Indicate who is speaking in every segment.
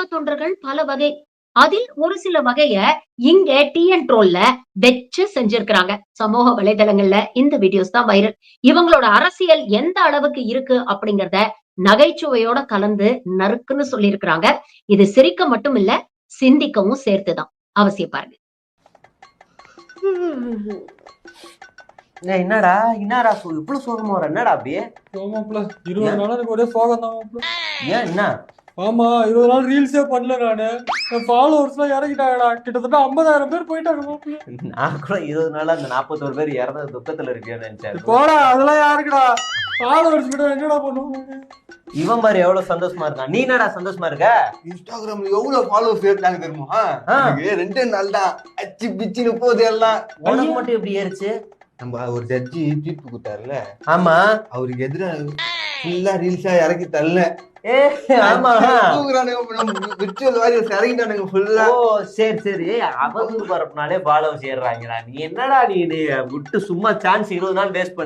Speaker 1: பாஜக தொண்டர்கள் பல வகை. அதில் ஒரு சில வகைய இங்க டிஎன் ட்ரோல்ல வெச்சு செஞ்சிருக்கிறாங்க. சமூக வலைதளங்கள்ல இந்த வீடியோஸ் தான் வைரல் இவங்களோட அரசியல் எந்த அளவுக்கு இருக்கு அப்படிங்கறத நகைச்சுவையோட கலந்து நறுக்குன்னு சொல்லியிருக்கிறாங்க. இது சிரிக்க மட்டும் இல்ல சிந்திக்கவும் சேர்த்துதான். அவசியம் பாருங்க.
Speaker 2: என்னடா? என்னடா இவ்வளவு சோகமா வர? என்னடா அப்படியே
Speaker 3: இருபது நாள் எனக்கு ஒரே சோகம் தான்
Speaker 2: ஏன் என்ன?
Speaker 3: ஆமா இருபது நாள் ரீல்ஸே பண்ணல நானு. என் ஃபாலோவர்ஸ் எல்லாம் இறங்கிட்டாங்கடா. கிட்டத்தட்ட ஐம்பதாயிரம் பேர் போயிட்டாங்க
Speaker 2: நான் கூட இருபது நாளா அந்த நாற்பத்தோரு பேர் இறந்த துக்கத்துல இருக்கேன்னு நினைச்சேன்.
Speaker 3: போடா அதெல்லாம் யாருக்குடா? ஃபாலோவர்ஸ் கிட்ட என்னடா பண்ணுவாங்க?
Speaker 2: இவன் மாதிரி எவ்வளவு சந்தோஷமா இருக்கான். நீ என்னடா சந்தோஷமா இருக்க?
Speaker 4: இன்ஸ்டாகிராம்ல எவ்வளவு ஃபாலோவர்ஸ் ஏறிட்டாங்க தெரியுமா? ரெண்டே நாள் தான். அச்சு பிச்சுன்னு போகுது எல்லாம்.
Speaker 2: உனக்கு மட்டும் எப்படி ஏறிச்சு?
Speaker 4: நம்ம ஒரு ஜட்ஜி தீர்ப்பு கொடுத்தாருல
Speaker 2: ஆமா.
Speaker 4: அவருக்கு எதிராக ஃபுல்லா ரீல்ஸா இறக்கி தரல
Speaker 2: ஏ ஆமா
Speaker 4: விர்ச்சுவல் வாரியர்ஸ் இறங்கிட்டானுங்க ஃபுல்லா
Speaker 2: ஓ சரி சரி. அவதூறு பரப்புனாலே ஃபாலோவர்ஸ் ஏறுறாங்கடா நீ என்னடா நீ விட்டு சும்மா சான்ஸ் இருபது நாள் வேஸ்ட்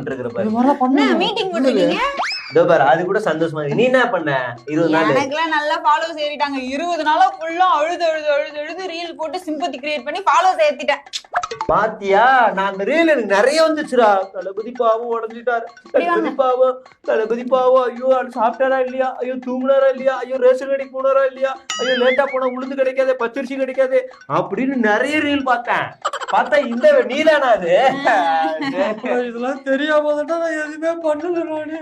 Speaker 2: பாரு. அது கூட சந்தோஷமா நீ என்ன பண்ண? இருபது நாள்.
Speaker 5: எனக்குலாம் நல்லா ஃபாலோவர்ஸ் ஏறிட்டாங்க இருபது நாளா ஃபுல்லா அழுது அழுது அழுது அழுது ரீல் போட்டு சிம்பத்தி கிரியேட் பண்ணி ஃபாலோவர்ஸ் ஏத்திட்டேன்
Speaker 2: பாத்தியா? நான் ரீல் எனக்கு நிறைய வந்துச்சுடா. தளபதி பாவம் உடஞ்சிட்டாரு. தளபதி பாவம் தளபதி பாவம் ஐயோ சாப்பிட்டாரா இல்லையா? ஐயோ தூங்குனாரா இல்லையா? ஐயோ ரேஷன் கடைக்கு போனாரா இல்லையா? ஐயோ லேட்டா போனா உளுந்து கிடைக்காதே பச்சரிசி கிடைக்காதே அப்படின்னு நிறைய ரீல் பார்த்தேன். பார்த்தா இந்த நீதானா அது?
Speaker 3: இதெல்லாம் தெரியாம தான் நான் எதுவுமே பண்ணல நானு.